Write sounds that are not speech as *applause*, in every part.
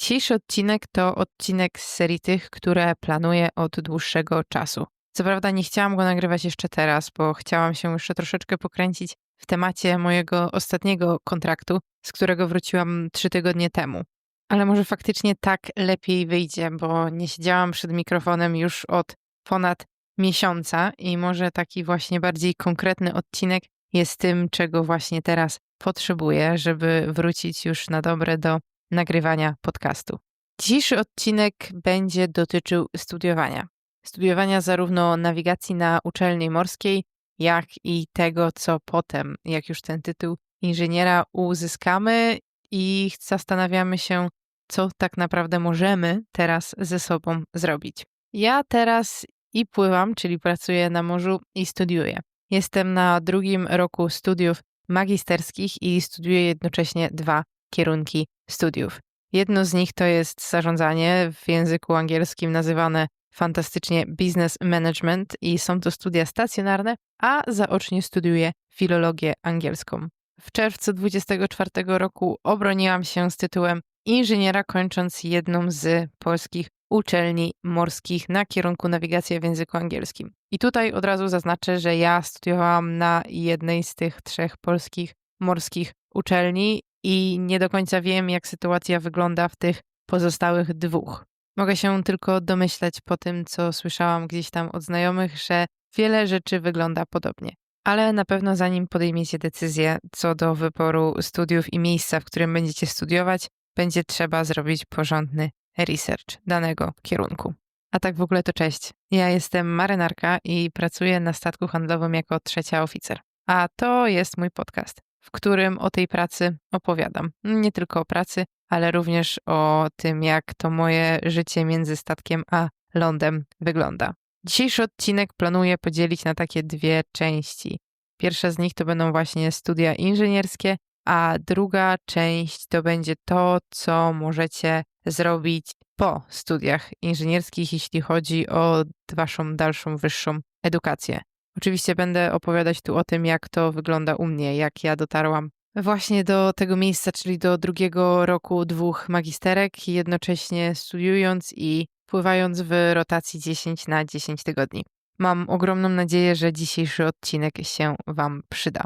Dzisiejszy odcinek to odcinek z serii tych, które planuję od dłuższego czasu. Co prawda nie chciałam go nagrywać jeszcze teraz, bo chciałam się jeszcze troszeczkę pokręcić w temacie mojego ostatniego kontraktu, z którego wróciłam trzy tygodnie temu. Ale może faktycznie tak lepiej wyjdzie, bo nie siedziałam przed mikrofonem już od ponad miesiąca i może taki właśnie bardziej konkretny odcinek jest tym, czego właśnie teraz potrzebuję, żeby wrócić już na dobre do nagrywania podcastu. Dzisiejszy odcinek będzie dotyczył studiowania. Studiowania zarówno nawigacji na uczelni morskiej, jak i tego, co potem, jak już ten tytuł inżyniera uzyskamy i zastanawiamy się, co tak naprawdę możemy teraz ze sobą zrobić. Ja teraz i pływam, czyli pracuję na morzu i studiuję. Jestem na drugim roku studiów magisterskich i studiuję jednocześnie dwa kierunki studiów. Jedno z nich to jest zarządzanie, w języku angielskim nazywane fantastycznie business management i są to studia stacjonarne, a zaocznie studiuję filologię angielską. W czerwcu 2024 roku obroniłam się z tytułem inżyniera, kończąc jedną z polskich uczelni morskich na kierunku nawigacja w języku angielskim. I tutaj od razu zaznaczę, że ja studiowałam na jednej z tych trzech polskich morskich uczelni i nie do końca wiem, jak sytuacja wygląda w tych pozostałych dwóch. Mogę się tylko domyślać po tym, co słyszałam gdzieś tam od znajomych, że wiele rzeczy wygląda podobnie. Ale na pewno zanim podejmiecie decyzję co do wyboru studiów i miejsca, w którym będziecie studiować, będzie trzeba zrobić porządny research danego kierunku. A tak w ogóle to cześć. Ja jestem marynarka i pracuję na statku handlowym jako trzecia oficer. A to jest mój podcast w którym o tej pracy opowiadam. Nie tylko o pracy, ale również o tym, jak to moje życie między statkiem a lądem wygląda. Dzisiejszy odcinek planuję podzielić na takie dwie części. Pierwsza z nich to będą właśnie studia inżynierskie, a druga część to będzie to, co możecie zrobić po studiach inżynierskich, jeśli chodzi o Waszą dalszą, wyższą edukację. Oczywiście będę opowiadać tu o tym, jak to wygląda u mnie, jak ja dotarłam właśnie do tego miejsca, czyli do drugiego roku dwóch magisterek, jednocześnie studiując i pływając w rotacji 10 na 10 tygodni. Mam ogromną nadzieję, że dzisiejszy odcinek się Wam przyda.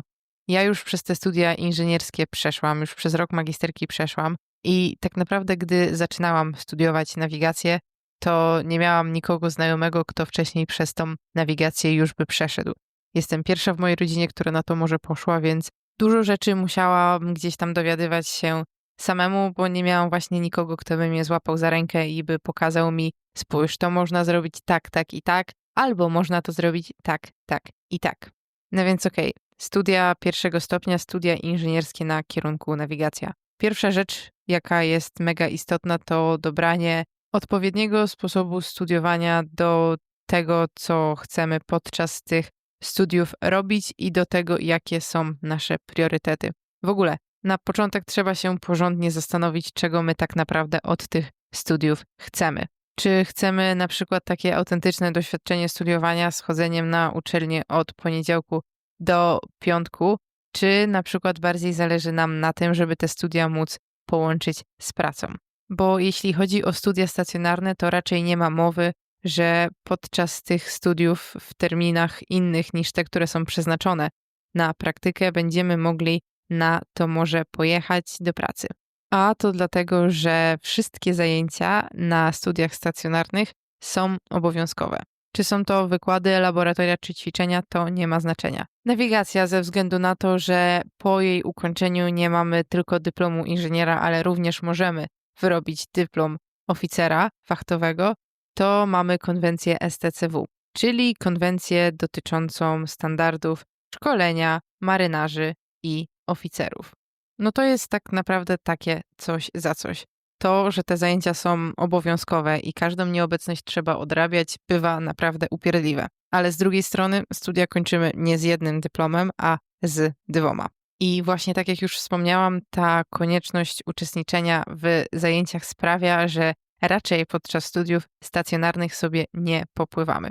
Ja już przez te studia inżynierskie przeszłam, już przez rok magisterki przeszłam i tak naprawdę, gdy zaczynałam studiować nawigację, to nie miałam nikogo znajomego, kto wcześniej przez tą nawigację już by przeszedł. Jestem pierwsza w mojej rodzinie, która na to może poszła, więc dużo rzeczy musiałam gdzieś tam dowiadywać się samemu, bo nie miałam właśnie nikogo, kto by mnie złapał za rękę i by pokazał mi, spójrz, to można zrobić tak, tak i tak, albo można to zrobić tak, tak i tak. No więc okej, okay. studia pierwszego stopnia, studia inżynierskie na kierunku nawigacja. Pierwsza rzecz, jaka jest mega istotna, to dobranie odpowiedniego sposobu studiowania do tego, co chcemy podczas tych studiów robić i do tego, jakie są nasze priorytety. W ogóle, na początek trzeba się porządnie zastanowić, czego my tak naprawdę od tych studiów chcemy. Czy chcemy na przykład takie autentyczne doświadczenie studiowania z chodzeniem na uczelnię od poniedziałku do piątku, czy na przykład bardziej zależy nam na tym, żeby te studia móc połączyć z pracą bo jeśli chodzi o studia stacjonarne, to raczej nie ma mowy, że podczas tych studiów w terminach innych niż te, które są przeznaczone na praktykę, będziemy mogli na to może pojechać do pracy. A to dlatego, że wszystkie zajęcia na studiach stacjonarnych są obowiązkowe. Czy są to wykłady, laboratoria czy ćwiczenia, to nie ma znaczenia. Nawigacja ze względu na to, że po jej ukończeniu nie mamy tylko dyplomu inżyniera, ale również możemy wyrobić dyplom oficera fachtowego, to mamy konwencję STCW, czyli konwencję dotyczącą standardów szkolenia marynarzy i oficerów. No to jest tak naprawdę takie coś za coś. To, że te zajęcia są obowiązkowe i każdą nieobecność trzeba odrabiać, bywa naprawdę upierdliwe. Ale z drugiej strony studia kończymy nie z jednym dyplomem, a z dwoma. I właśnie tak jak już wspomniałam, ta konieczność uczestniczenia w zajęciach sprawia, że raczej podczas studiów stacjonarnych sobie nie popływamy.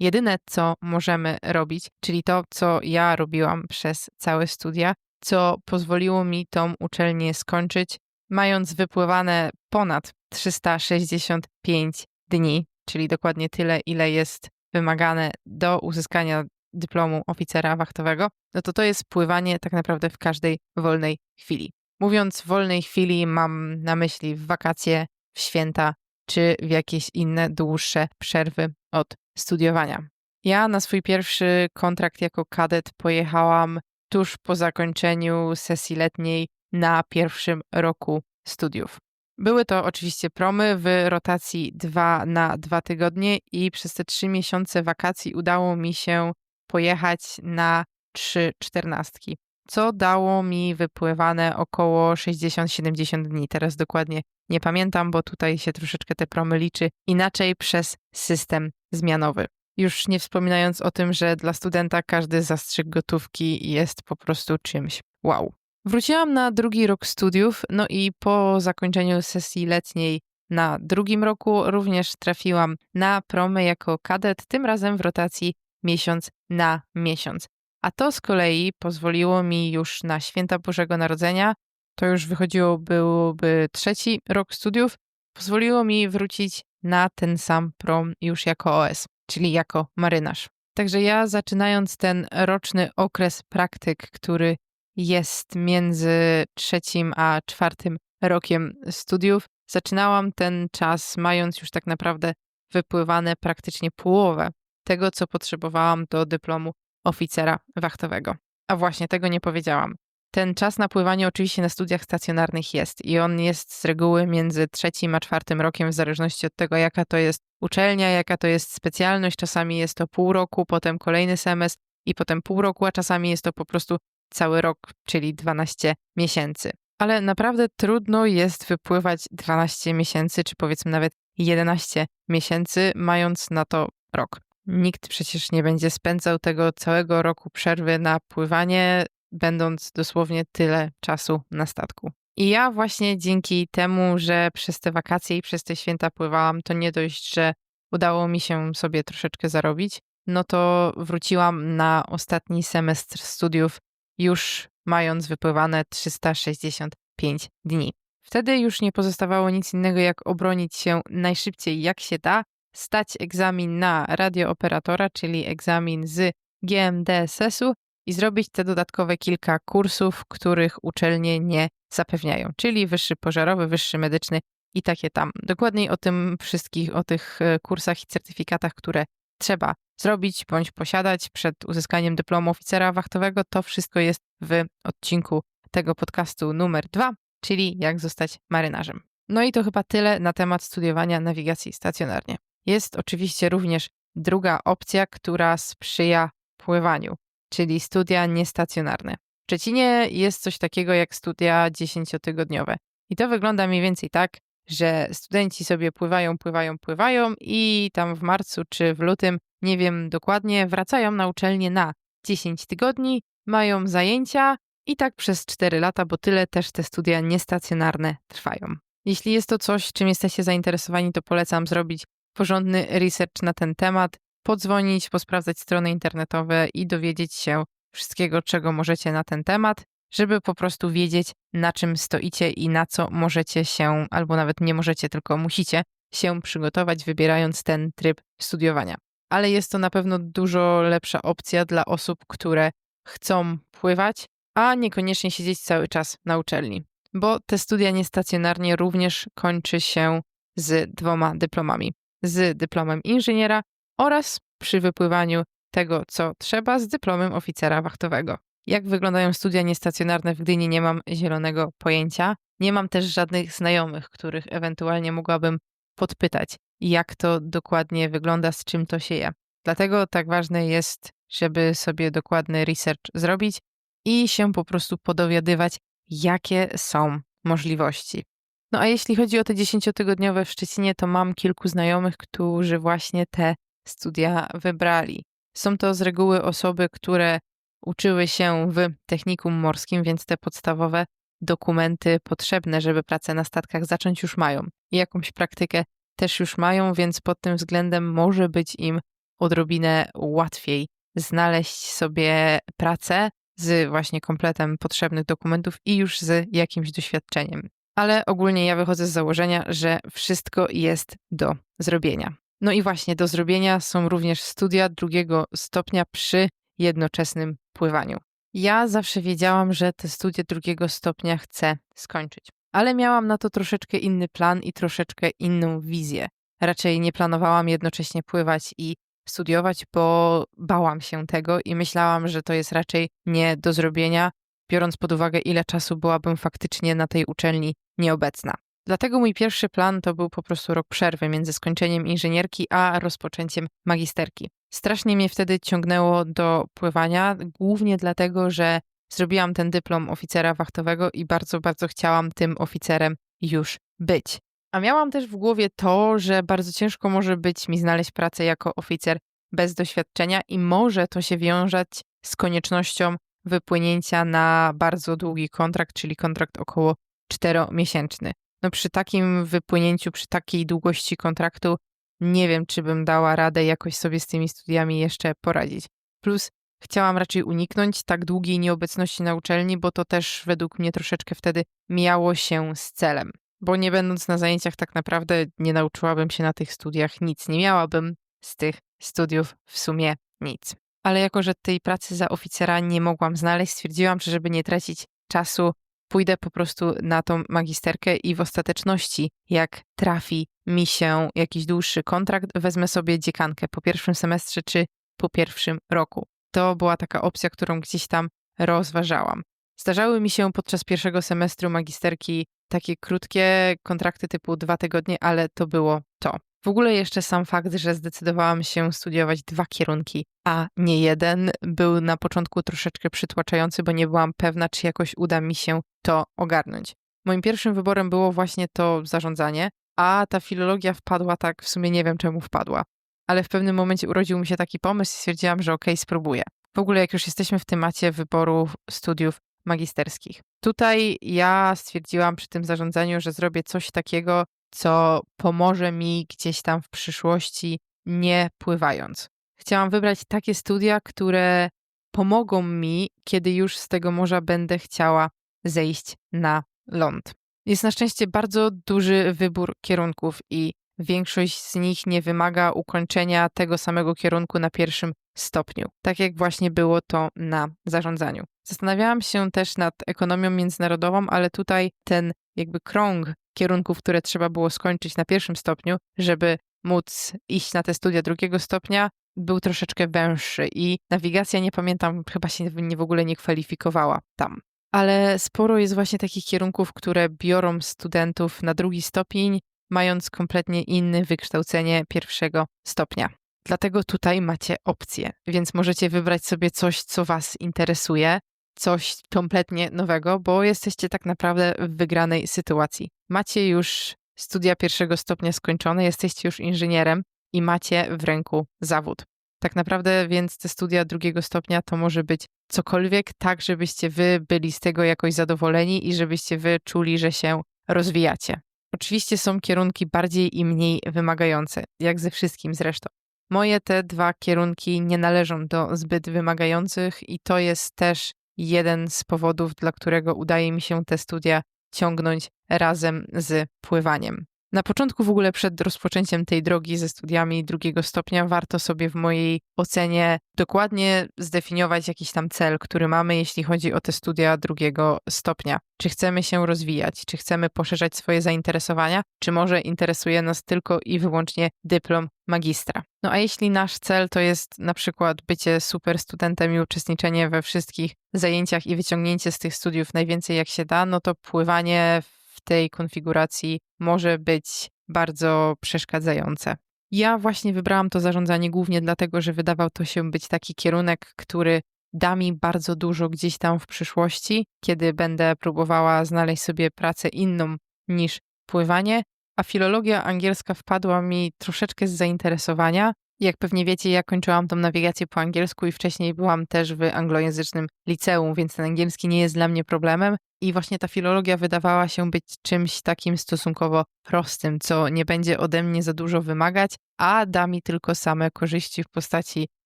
Jedyne, co możemy robić, czyli to, co ja robiłam przez całe studia, co pozwoliło mi tą uczelnię skończyć, mając wypływane ponad 365 dni, czyli dokładnie tyle, ile jest wymagane do uzyskania dyplomu oficera wachtowego, no to to jest pływanie tak naprawdę w każdej wolnej chwili. Mówiąc wolnej chwili, mam na myśli w wakacje, w święta czy w jakieś inne dłuższe przerwy od studiowania. Ja na swój pierwszy kontrakt jako kadet pojechałam tuż po zakończeniu sesji letniej na pierwszym roku studiów. Były to oczywiście promy w rotacji 2 na 2 tygodnie i przez te 3 miesiące wakacji udało mi się pojechać na 3 czternastki, co dało mi wypływane około 60-70 dni. Teraz dokładnie nie pamiętam, bo tutaj się troszeczkę te promy liczy inaczej przez system zmianowy. Już nie wspominając o tym, że dla studenta każdy zastrzyk gotówki jest po prostu czymś wow. Wróciłam na drugi rok studiów, no i po zakończeniu sesji letniej na drugim roku również trafiłam na promy jako kadet, tym razem w rotacji miesiąc na miesiąc. A to z kolei pozwoliło mi już na święta Bożego Narodzenia, to już wychodziło, byłby trzeci rok studiów, pozwoliło mi wrócić na ten sam prom już jako OS, czyli jako marynarz. Także ja zaczynając ten roczny okres praktyk, który jest między trzecim a czwartym rokiem studiów, zaczynałam ten czas mając już tak naprawdę wypływane praktycznie połowę tego, co potrzebowałam do dyplomu oficera wachtowego. A właśnie tego nie powiedziałam. Ten czas na pływanie oczywiście na studiach stacjonarnych jest i on jest z reguły między trzecim a czwartym rokiem, w zależności od tego, jaka to jest uczelnia, jaka to jest specjalność. Czasami jest to pół roku, potem kolejny semestr i potem pół roku, a czasami jest to po prostu cały rok, czyli 12 miesięcy. Ale naprawdę trudno jest wypływać 12 miesięcy, czy powiedzmy nawet 11 miesięcy, mając na to rok. Nikt przecież nie będzie spędzał tego całego roku przerwy na pływanie, będąc dosłownie tyle czasu na statku. I ja właśnie dzięki temu, że przez te wakacje i przez te święta pływałam, to nie dość, że udało mi się sobie troszeczkę zarobić, no to wróciłam na ostatni semestr studiów już mając wypływane 365 dni. Wtedy już nie pozostawało nic innego, jak obronić się najszybciej jak się da, stać egzamin na radiooperatora, czyli egzamin z GMDSS-u i zrobić te dodatkowe kilka kursów, których uczelnie nie zapewniają, czyli wyższy pożarowy, wyższy medyczny i takie tam. Dokładniej o tym wszystkich, o tych e, kursach i certyfikatach, które trzeba zrobić bądź posiadać przed uzyskaniem dyplomu oficera wachtowego, to wszystko jest w odcinku tego podcastu numer dwa, czyli jak zostać marynarzem. No i to chyba tyle na temat studiowania nawigacji stacjonarnie. Jest oczywiście również druga opcja, która sprzyja pływaniu, czyli studia niestacjonarne. W Szczecinie jest coś takiego jak studia dziesięciotygodniowe. I to wygląda mniej więcej tak, że studenci sobie pływają, pływają, pływają i tam w marcu czy w lutym, nie wiem dokładnie, wracają na uczelnię na 10 tygodni, mają zajęcia i tak przez 4 lata, bo tyle też te studia niestacjonarne trwają. Jeśli jest to coś, czym jesteście zainteresowani, to polecam zrobić porządny research na ten temat, podzwonić, posprawdzać strony internetowe i dowiedzieć się wszystkiego, czego możecie na ten temat żeby po prostu wiedzieć, na czym stoicie i na co możecie się, albo nawet nie możecie, tylko musicie się przygotować, wybierając ten tryb studiowania. Ale jest to na pewno dużo lepsza opcja dla osób, które chcą pływać, a niekoniecznie siedzieć cały czas na uczelni, bo te studia niestacjonarnie również kończy się z dwoma dyplomami. Z dyplomem inżyniera oraz przy wypływaniu tego, co trzeba, z dyplomem oficera wachtowego. Jak wyglądają studia niestacjonarne w Gdyni, nie mam zielonego pojęcia. Nie mam też żadnych znajomych, których ewentualnie mogłabym podpytać, jak to dokładnie wygląda, z czym to się je. Dlatego tak ważne jest, żeby sobie dokładny research zrobić i się po prostu podowiadywać, jakie są możliwości. No a jeśli chodzi o te dziesięciotygodniowe w Szczecinie, to mam kilku znajomych, którzy właśnie te studia wybrali. Są to z reguły osoby, które uczyły się w technikum morskim, więc te podstawowe dokumenty potrzebne, żeby pracę na statkach zacząć już mają. I jakąś praktykę też już mają, więc pod tym względem może być im odrobinę łatwiej znaleźć sobie pracę z właśnie kompletem potrzebnych dokumentów i już z jakimś doświadczeniem. Ale ogólnie ja wychodzę z założenia, że wszystko jest do zrobienia. No i właśnie do zrobienia są również studia drugiego stopnia przy jednoczesnym pływaniu. Ja zawsze wiedziałam, że te studia drugiego stopnia chcę skończyć, ale miałam na to troszeczkę inny plan i troszeczkę inną wizję. Raczej nie planowałam jednocześnie pływać i studiować, bo bałam się tego i myślałam, że to jest raczej nie do zrobienia, biorąc pod uwagę, ile czasu byłabym faktycznie na tej uczelni nieobecna. Dlatego mój pierwszy plan to był po prostu rok przerwy między skończeniem inżynierki a rozpoczęciem magisterki. Strasznie mnie wtedy ciągnęło do pływania, głównie dlatego, że zrobiłam ten dyplom oficera wachtowego i bardzo, bardzo chciałam tym oficerem już być. A miałam też w głowie to, że bardzo ciężko może być mi znaleźć pracę jako oficer bez doświadczenia i może to się wiązać z koniecznością wypłynięcia na bardzo długi kontrakt, czyli kontrakt około czteromiesięczny. No przy takim wypłynięciu, przy takiej długości kontraktu nie wiem, czy bym dała radę jakoś sobie z tymi studiami jeszcze poradzić. Plus chciałam raczej uniknąć tak długiej nieobecności na uczelni, bo to też według mnie troszeczkę wtedy miało się z celem. Bo nie będąc na zajęciach, tak naprawdę nie nauczyłabym się na tych studiach nic. Nie miałabym z tych studiów w sumie nic. Ale jako, że tej pracy za oficera nie mogłam znaleźć, stwierdziłam, że żeby nie tracić czasu, pójdę po prostu na tą magisterkę i w ostateczności, jak trafi mi się jakiś dłuższy kontrakt, wezmę sobie dziekankę po pierwszym semestrze czy po pierwszym roku. To była taka opcja, którą gdzieś tam rozważałam. Zdarzały mi się podczas pierwszego semestru magisterki takie krótkie kontrakty typu dwa tygodnie, ale to było to. W ogóle jeszcze sam fakt, że zdecydowałam się studiować dwa kierunki, a nie jeden, był na początku troszeczkę przytłaczający, bo nie byłam pewna, czy jakoś uda mi się to ogarnąć. Moim pierwszym wyborem było właśnie to zarządzanie, a ta filologia wpadła tak, w sumie nie wiem czemu wpadła. Ale w pewnym momencie urodził mi się taki pomysł i stwierdziłam, że okej, okay, spróbuję. W ogóle, jak już jesteśmy w temacie wyboru studiów magisterskich. Tutaj ja stwierdziłam przy tym zarządzaniu, że zrobię coś takiego, co pomoże mi gdzieś tam w przyszłości, nie pływając. Chciałam wybrać takie studia, które pomogą mi, kiedy już z tego morza będę chciała zejść na ląd. Jest na szczęście bardzo duży wybór kierunków i większość z nich nie wymaga ukończenia tego samego kierunku na pierwszym stopniu, tak jak właśnie było to na zarządzaniu. Zastanawiałam się też nad ekonomią międzynarodową, ale tutaj ten jakby krąg kierunków, które trzeba było skończyć na pierwszym stopniu, żeby móc iść na te studia drugiego stopnia, był troszeczkę węższy i nawigacja, nie pamiętam, chyba się nie w ogóle nie kwalifikowała tam. Ale sporo jest właśnie takich kierunków, które biorą studentów na drugi stopień, mając kompletnie inne wykształcenie pierwszego stopnia. Dlatego tutaj macie opcje, więc możecie wybrać sobie coś, co Was interesuje, coś kompletnie nowego, bo jesteście tak naprawdę w wygranej sytuacji. Macie już studia pierwszego stopnia skończone, jesteście już inżynierem i macie w ręku zawód. Tak naprawdę więc te studia drugiego stopnia to może być cokolwiek, tak żebyście wy byli z tego jakoś zadowoleni i żebyście wy czuli, że się rozwijacie. Oczywiście są kierunki bardziej i mniej wymagające, jak ze wszystkim zresztą. Moje te dwa kierunki nie należą do zbyt wymagających i to jest też jeden z powodów, dla którego udaje mi się te studia ciągnąć razem z pływaniem. Na początku w ogóle przed rozpoczęciem tej drogi ze studiami drugiego stopnia warto sobie w mojej ocenie dokładnie zdefiniować jakiś tam cel, który mamy, jeśli chodzi o te studia drugiego stopnia. Czy chcemy się rozwijać, czy chcemy poszerzać swoje zainteresowania, czy może interesuje nas tylko i wyłącznie dyplom magistra. No a jeśli nasz cel to jest na przykład bycie super studentem i uczestniczenie we wszystkich zajęciach i wyciągnięcie z tych studiów najwięcej jak się da, no to pływanie w tej konfiguracji może być bardzo przeszkadzające. Ja właśnie wybrałam to zarządzanie głównie dlatego, że wydawał to się być taki kierunek, który da mi bardzo dużo gdzieś tam w przyszłości, kiedy będę próbowała znaleźć sobie pracę inną niż pływanie, a filologia angielska wpadła mi troszeczkę z zainteresowania. Jak pewnie wiecie, ja kończyłam tą nawigację po angielsku i wcześniej byłam też w anglojęzycznym liceum, więc ten angielski nie jest dla mnie problemem. I właśnie ta filologia wydawała się być czymś takim stosunkowo prostym, co nie będzie ode mnie za dużo wymagać, a da mi tylko same korzyści w postaci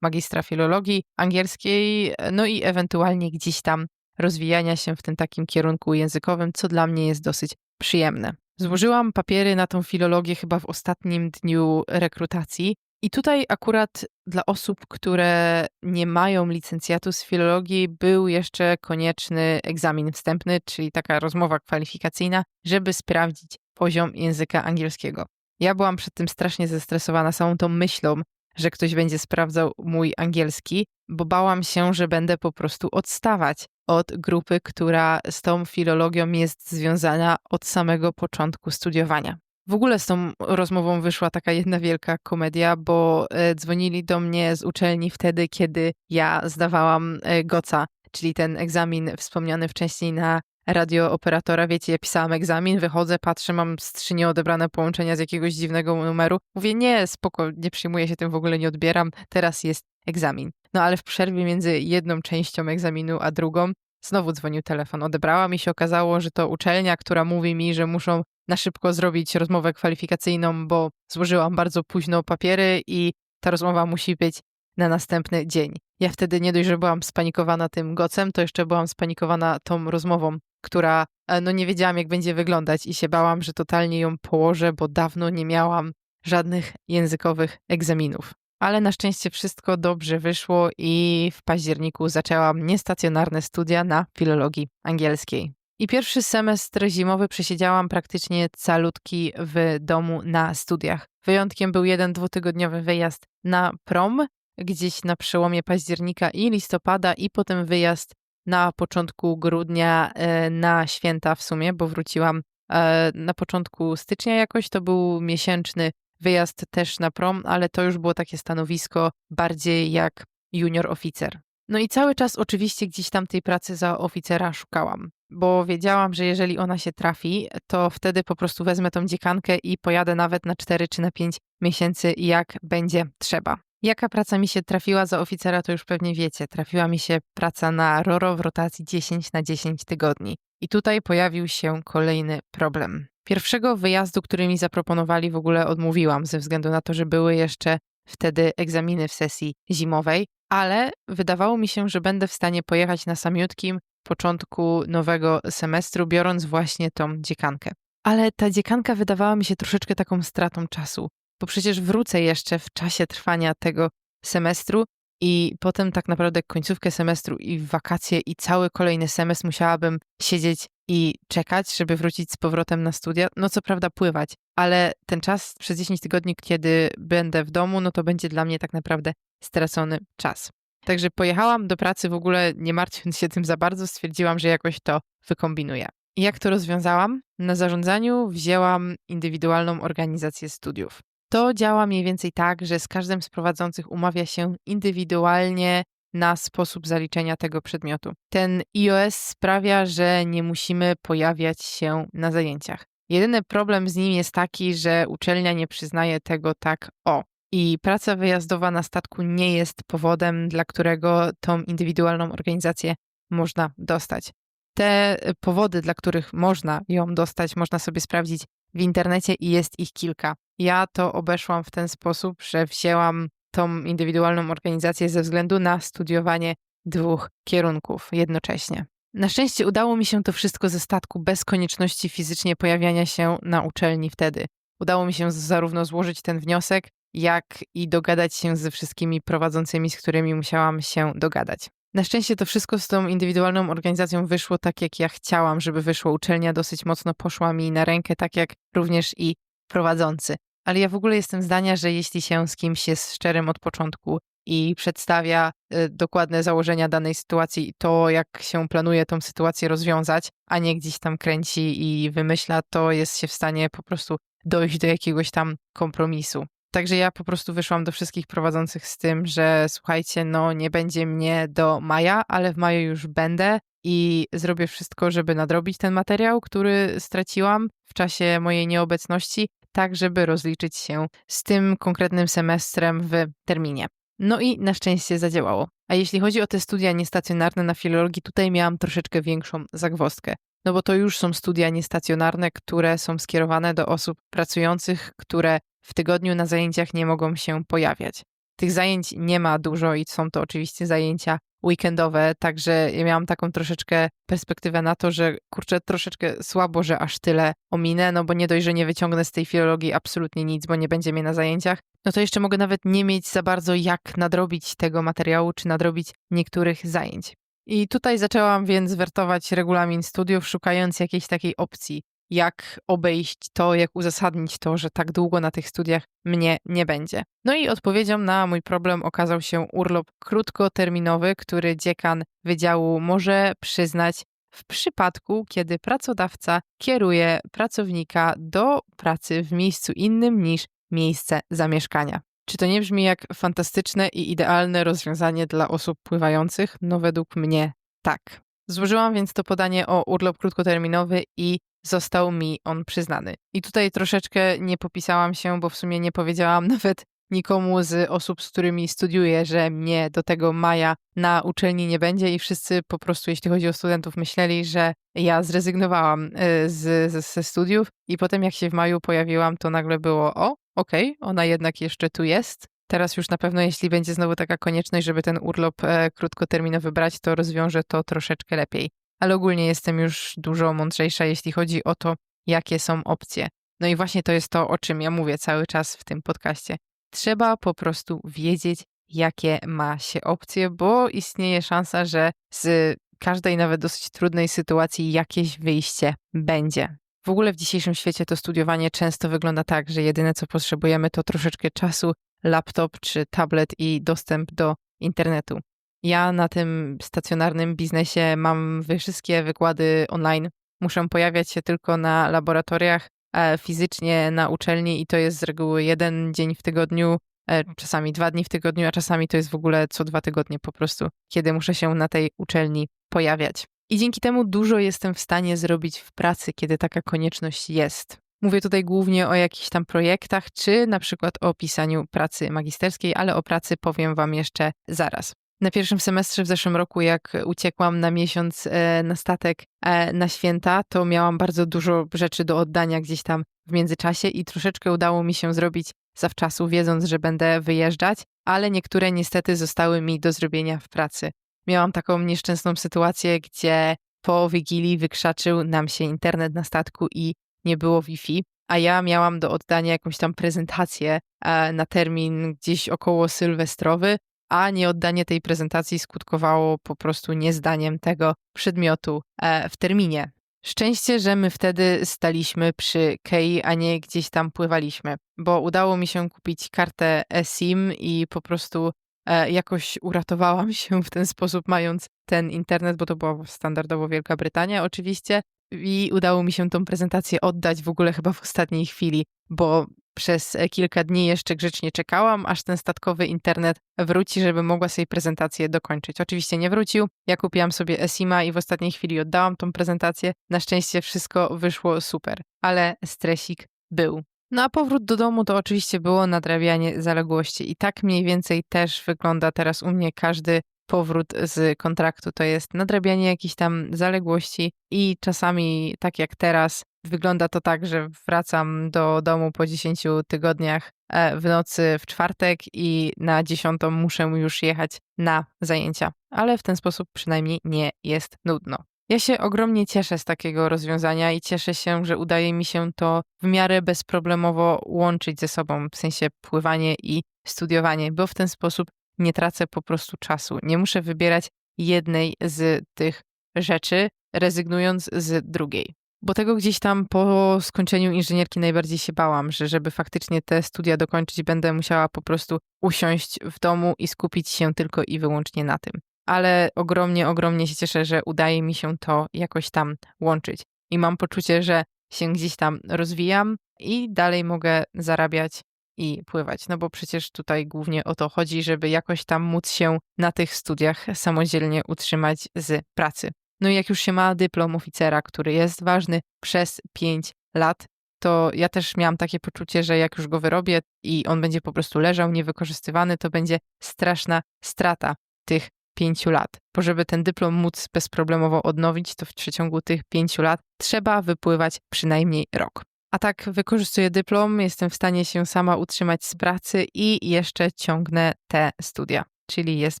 magistra filologii angielskiej, no i ewentualnie gdzieś tam rozwijania się w tym takim kierunku językowym, co dla mnie jest dosyć przyjemne. Złożyłam papiery na tą filologię chyba w ostatnim dniu rekrutacji. I tutaj akurat dla osób, które nie mają licencjatu z filologii, był jeszcze konieczny egzamin wstępny, czyli taka rozmowa kwalifikacyjna, żeby sprawdzić poziom języka angielskiego. Ja byłam przed tym strasznie zestresowana samą tą myślą, że ktoś będzie sprawdzał mój angielski, bo bałam się, że będę po prostu odstawać od grupy, która z tą filologią jest związana od samego początku studiowania. W ogóle z tą rozmową wyszła taka jedna wielka komedia, bo e, dzwonili do mnie z uczelni wtedy, kiedy ja zdawałam e, GOCA, czyli ten egzamin wspomniany wcześniej na radiooperatora. Wiecie, ja pisałam egzamin, wychodzę, patrzę, mam z trzy nieodebrane połączenia z jakiegoś dziwnego numeru. Mówię, nie, spoko, nie przyjmuję się tym, w ogóle nie odbieram, teraz jest egzamin. No ale w przerwie między jedną częścią egzaminu a drugą znowu dzwonił telefon. Odebrałam i się okazało, że to uczelnia, która mówi mi, że muszą na szybko zrobić rozmowę kwalifikacyjną, bo złożyłam bardzo późno papiery i ta rozmowa musi być na następny dzień. Ja wtedy nie dość, że byłam spanikowana tym gocem, to jeszcze byłam spanikowana tą rozmową, która e, no nie wiedziałam jak będzie wyglądać i się bałam, że totalnie ją położę, bo dawno nie miałam żadnych językowych egzaminów. Ale na szczęście wszystko dobrze wyszło i w październiku zaczęłam niestacjonarne studia na filologii angielskiej. I pierwszy semestr zimowy przesiedziałam praktycznie calutki w domu na studiach. Wyjątkiem był jeden dwutygodniowy wyjazd na prom, gdzieś na przełomie października i listopada, i potem wyjazd na początku grudnia e, na święta w sumie, bo wróciłam e, na początku stycznia jakoś. To był miesięczny wyjazd też na prom, ale to już było takie stanowisko bardziej jak junior oficer. No i cały czas oczywiście gdzieś tam tej pracy za oficera szukałam, bo wiedziałam, że jeżeli ona się trafi, to wtedy po prostu wezmę tą dziekankę i pojadę nawet na 4 czy na 5 miesięcy, jak będzie trzeba. Jaka praca mi się trafiła za oficera, to już pewnie wiecie. Trafiła mi się praca na RORO w rotacji 10 na 10 tygodni. I tutaj pojawił się kolejny problem. Pierwszego wyjazdu, który mi zaproponowali, w ogóle odmówiłam, ze względu na to, że były jeszcze wtedy egzaminy w sesji zimowej, ale wydawało mi się, że będę w stanie pojechać na samiutkim początku nowego semestru, biorąc właśnie tą dziekankę. Ale ta dziekanka wydawała mi się troszeczkę taką stratą czasu, bo przecież wrócę jeszcze w czasie trwania tego semestru i potem tak naprawdę końcówkę semestru i wakacje i cały kolejny semestr musiałabym siedzieć i czekać, żeby wrócić z powrotem na studia. No co prawda pływać, ale ten czas przez 10 tygodni, kiedy będę w domu, no to będzie dla mnie tak naprawdę stracony czas. Także pojechałam do pracy w ogóle nie martwiąc się tym za bardzo, stwierdziłam, że jakoś to wykombinuję. I jak to rozwiązałam? Na zarządzaniu wzięłam indywidualną organizację studiów. To działa mniej więcej tak, że z każdym z prowadzących umawia się indywidualnie na sposób zaliczenia tego przedmiotu. Ten iOS sprawia, że nie musimy pojawiać się na zajęciach. Jedyny problem z nim jest taki, że uczelnia nie przyznaje tego tak o. I praca wyjazdowa na statku nie jest powodem, dla którego tą indywidualną organizację można dostać. Te powody, dla których można ją dostać, można sobie sprawdzić w internecie i jest ich kilka. Ja to obeszłam w ten sposób, że wzięłam tą indywidualną organizację ze względu na studiowanie dwóch kierunków jednocześnie. Na szczęście udało mi się to wszystko ze statku bez konieczności fizycznie pojawiania się na uczelni wtedy. Udało mi się zarówno złożyć ten wniosek, jak i dogadać się ze wszystkimi prowadzącymi, z którymi musiałam się dogadać. Na szczęście to wszystko z tą indywidualną organizacją wyszło tak, jak ja chciałam, żeby wyszło. Uczelnia dosyć mocno poszła mi na rękę, tak jak również i prowadzący. Ale ja w ogóle jestem zdania, że jeśli się z kimś jest szczerym od początku i przedstawia y, dokładne założenia danej sytuacji i to, jak się planuje tą sytuację rozwiązać, a nie gdzieś tam kręci i wymyśla, to jest się w stanie po prostu dojść do jakiegoś tam kompromisu. Także ja po prostu wyszłam do wszystkich prowadzących z tym, że słuchajcie, no nie będzie mnie do maja, ale w maju już będę i zrobię wszystko, żeby nadrobić ten materiał, który straciłam w czasie mojej nieobecności, tak żeby rozliczyć się z tym konkretnym semestrem w terminie. No i na szczęście zadziałało. A jeśli chodzi o te studia niestacjonarne na filologii, tutaj miałam troszeczkę większą zagwozdkę. No bo to już są studia niestacjonarne, które są skierowane do osób pracujących, które w tygodniu na zajęciach nie mogą się pojawiać. Tych zajęć nie ma dużo i są to oczywiście zajęcia weekendowe, także ja miałam taką troszeczkę perspektywę na to, że kurczę, troszeczkę słabo, że aż tyle ominę, no bo nie dość, że nie wyciągnę z tej filologii absolutnie nic, bo nie będzie mnie na zajęciach, no to jeszcze mogę nawet nie mieć za bardzo jak nadrobić tego materiału, czy nadrobić niektórych zajęć. I tutaj zaczęłam więc wertować regulamin studiów, szukając jakiejś takiej opcji, jak obejść to, jak uzasadnić to, że tak długo na tych studiach mnie nie będzie. No i odpowiedzią na mój problem okazał się urlop krótkoterminowy, który dziekan wydziału może przyznać w przypadku, kiedy pracodawca kieruje pracownika do pracy w miejscu innym niż miejsce zamieszkania. Czy to nie brzmi jak fantastyczne i idealne rozwiązanie dla osób pływających? No według mnie tak. Złożyłam więc to podanie o urlop krótkoterminowy i został mi on przyznany. I tutaj troszeczkę nie popisałam się, bo w sumie nie powiedziałam *laughs* nawet nikomu z osób, z którymi studiuję, że mnie do tego maja na uczelni nie będzie i wszyscy po prostu, jeśli chodzi o studentów, myśleli, że ja zrezygnowałam y, z, z, ze studiów i potem jak się w maju pojawiłam, to nagle było o, okej, okay, ona jednak jeszcze tu jest. Teraz już na pewno, jeśli będzie znowu taka konieczność, żeby ten urlop e, krótkoterminowy brać, to rozwiąże to troszeczkę lepiej. Ale ogólnie jestem już dużo mądrzejsza, jeśli chodzi o to, jakie są opcje. No i właśnie to jest to, o czym ja mówię cały czas w tym podcaście. Trzeba po prostu wiedzieć, jakie ma się opcje, bo istnieje szansa, że z każdej nawet dosyć trudnej sytuacji jakieś wyjście będzie. W ogóle w dzisiejszym świecie to studiowanie często wygląda tak, że jedyne co potrzebujemy to troszeczkę czasu, laptop czy tablet i dostęp do internetu. Ja na tym stacjonarnym biznesie mam wszystkie wykłady online. Muszę pojawiać się tylko na laboratoriach e, fizycznie na uczelni i to jest z reguły jeden dzień w tygodniu, e, czasami dwa dni w tygodniu, a czasami to jest w ogóle co dwa tygodnie po prostu, kiedy muszę się na tej uczelni pojawiać. I dzięki temu dużo jestem w stanie zrobić w pracy, kiedy taka konieczność jest. Mówię tutaj głównie o jakichś tam projektach, czy na przykład o pisaniu pracy magisterskiej, ale o pracy powiem Wam jeszcze zaraz. Na pierwszym semestrze w zeszłym roku, jak uciekłam na miesiąc e, na statek e, na święta, to miałam bardzo dużo rzeczy do oddania gdzieś tam w międzyczasie i troszeczkę udało mi się zrobić zawczasu, wiedząc, że będę wyjeżdżać, ale niektóre niestety zostały mi do zrobienia w pracy. Miałam taką nieszczęsną sytuację, gdzie po Wigilii wykrzaczył nam się internet na statku i nie było Wi-Fi, a ja miałam do oddania jakąś tam prezentację e, na termin gdzieś około sylwestrowy, a nieoddanie tej prezentacji skutkowało po prostu niezdaniem tego przedmiotu e, w terminie. Szczęście, że my wtedy staliśmy przy Kei, a nie gdzieś tam pływaliśmy, bo udało mi się kupić kartę eSIM i po prostu e, jakoś uratowałam się w ten sposób, mając ten internet, bo to była standardowo Wielka Brytania oczywiście, i udało mi się tą prezentację oddać w ogóle chyba w ostatniej chwili, bo przez e, kilka dni jeszcze grzecznie czekałam, aż ten statkowy internet wróci, żeby mogła sobie prezentację dokończyć. Oczywiście nie wrócił. Ja kupiłam sobie Esima i w ostatniej chwili oddałam tą prezentację. Na szczęście wszystko wyszło super, ale stresik był. No a powrót do domu to oczywiście było nadrabianie zaległości i tak mniej więcej też wygląda teraz u mnie każdy powrót z kontraktu. To jest nadrabianie jakichś tam zaległości i czasami, tak jak teraz, wygląda to tak, że wracam do domu po 10 tygodniach e, w nocy w czwartek i na dziesiątą muszę już jechać na zajęcia. Ale w ten sposób przynajmniej nie jest nudno. Ja się ogromnie cieszę z takiego rozwiązania i cieszę się, że udaje mi się to w miarę bezproblemowo łączyć ze sobą, w sensie pływanie i studiowanie, bo w ten sposób nie tracę po prostu czasu. Nie muszę wybierać jednej z tych rzeczy, rezygnując z drugiej. Bo tego gdzieś tam po skończeniu inżynierki najbardziej się bałam, że żeby faktycznie te studia dokończyć, będę musiała po prostu usiąść w domu i skupić się tylko i wyłącznie na tym. Ale ogromnie, ogromnie się cieszę, że udaje mi się to jakoś tam łączyć. I mam poczucie, że się gdzieś tam rozwijam i dalej mogę zarabiać i pływać. No bo przecież tutaj głównie o to chodzi, żeby jakoś tam móc się na tych studiach samodzielnie utrzymać z pracy. No i jak już się ma dyplom oficera, który jest ważny przez 5 lat, to ja też miałam takie poczucie, że jak już go wyrobię i on będzie po prostu leżał niewykorzystywany, to będzie straszna strata tych pięciu lat. Bo żeby ten dyplom móc bezproblemowo odnowić, to w przeciągu tych pięciu lat trzeba wypływać przynajmniej rok. A tak wykorzystuję dyplom, jestem w stanie się sama utrzymać z pracy i jeszcze ciągnę te studia, czyli jest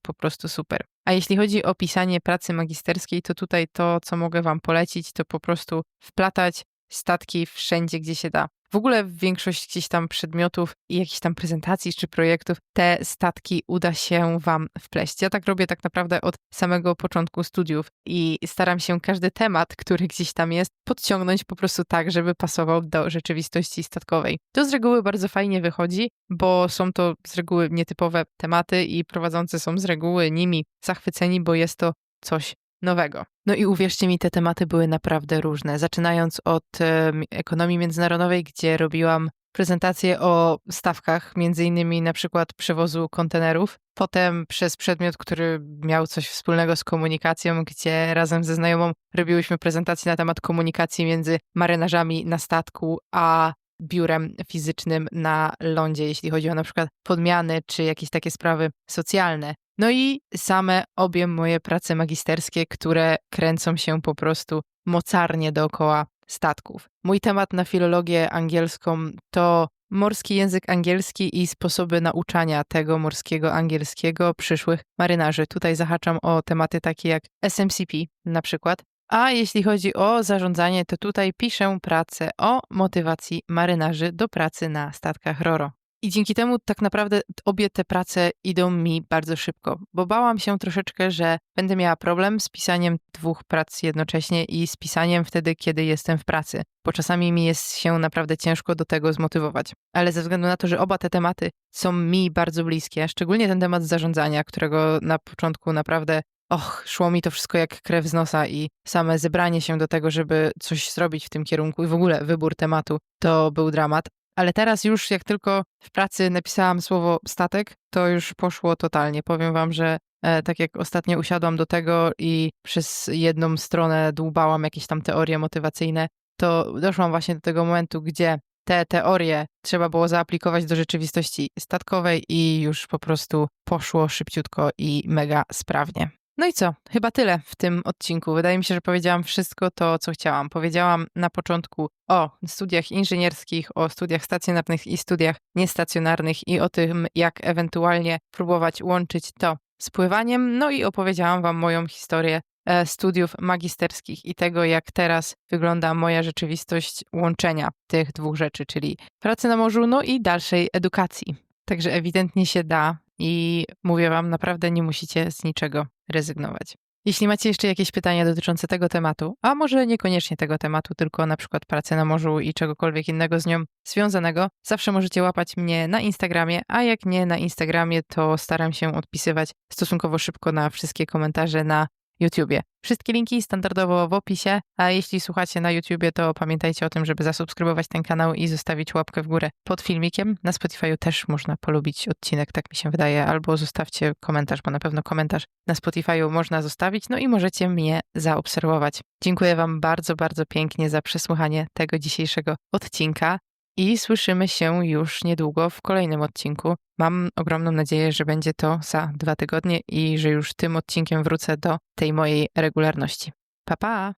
po prostu super. A jeśli chodzi o pisanie pracy magisterskiej, to tutaj to, co mogę Wam polecić, to po prostu wplatać statki wszędzie, gdzie się da. W ogóle większość gdzieś tam przedmiotów i jakichś tam prezentacji czy projektów, te statki uda się Wam wpleść. Ja tak robię tak naprawdę od samego początku studiów i staram się każdy temat, który gdzieś tam jest, podciągnąć po prostu tak, żeby pasował do rzeczywistości statkowej. To z reguły bardzo fajnie wychodzi, bo są to z reguły nietypowe tematy i prowadzący są z reguły nimi zachwyceni, bo jest to coś nowego. No i uwierzcie mi, te tematy były naprawdę różne. Zaczynając od ekonomii międzynarodowej, gdzie robiłam prezentację o stawkach, między innymi na przykład przewozu kontenerów. Potem przez przedmiot, który miał coś wspólnego z komunikacją, gdzie razem ze znajomą robiłyśmy prezentację na temat komunikacji między marynarzami na statku, a biurem fizycznym na lądzie, jeśli chodzi o na przykład podmiany czy jakieś takie sprawy socjalne. No i same obie moje prace magisterskie, które kręcą się po prostu mocarnie dookoła statków. Mój temat na filologię angielską to morski język angielski i sposoby nauczania tego morskiego angielskiego przyszłych marynarzy. Tutaj zahaczam o tematy takie jak SMCP na przykład. A jeśli chodzi o zarządzanie, to tutaj piszę pracę o motywacji marynarzy do pracy na statkach RORO. I dzięki temu tak naprawdę obie te prace idą mi bardzo szybko, bo bałam się troszeczkę, że będę miała problem z pisaniem dwóch prac jednocześnie i z pisaniem wtedy, kiedy jestem w pracy, bo czasami mi jest się naprawdę ciężko do tego zmotywować. Ale ze względu na to, że oba te tematy są mi bardzo bliskie, szczególnie ten temat zarządzania, którego na początku naprawdę och, szło mi to wszystko jak krew z nosa i same zebranie się do tego, żeby coś zrobić w tym kierunku i w ogóle wybór tematu, to był dramat ale teraz już jak tylko w pracy napisałam słowo statek, to już poszło totalnie. Powiem wam, że e, tak jak ostatnio usiadłam do tego i przez jedną stronę dłubałam jakieś tam teorie motywacyjne, to doszłam właśnie do tego momentu, gdzie te teorie trzeba było zaaplikować do rzeczywistości statkowej i już po prostu poszło szybciutko i mega sprawnie. No i co? Chyba tyle w tym odcinku. Wydaje mi się, że powiedziałam wszystko to, co chciałam. Powiedziałam na początku o studiach inżynierskich, o studiach stacjonarnych i studiach niestacjonarnych i o tym, jak ewentualnie próbować łączyć to z pływaniem. No i opowiedziałam Wam moją historię e, studiów magisterskich i tego, jak teraz wygląda moja rzeczywistość łączenia tych dwóch rzeczy, czyli pracy na morzu, no i dalszej edukacji. Także ewidentnie się da i mówię Wam, naprawdę nie musicie z niczego rezygnować. Jeśli macie jeszcze jakieś pytania dotyczące tego tematu, a może niekoniecznie tego tematu, tylko na przykład pracy na morzu i czegokolwiek innego z nią związanego, zawsze możecie łapać mnie na Instagramie, a jak nie na Instagramie, to staram się odpisywać stosunkowo szybko na wszystkie komentarze na YouTubie. Wszystkie linki standardowo w opisie, a jeśli słuchacie na YouTubie, to pamiętajcie o tym, żeby zasubskrybować ten kanał i zostawić łapkę w górę pod filmikiem. Na Spotify'u też można polubić odcinek, tak mi się wydaje, albo zostawcie komentarz, bo na pewno komentarz na Spotify'u można zostawić, no i możecie mnie zaobserwować. Dziękuję Wam bardzo, bardzo pięknie za przesłuchanie tego dzisiejszego odcinka i słyszymy się już niedługo w kolejnym odcinku. Mam ogromną nadzieję, że będzie to za dwa tygodnie i że już tym odcinkiem wrócę do tej mojej regularności. Pa pa!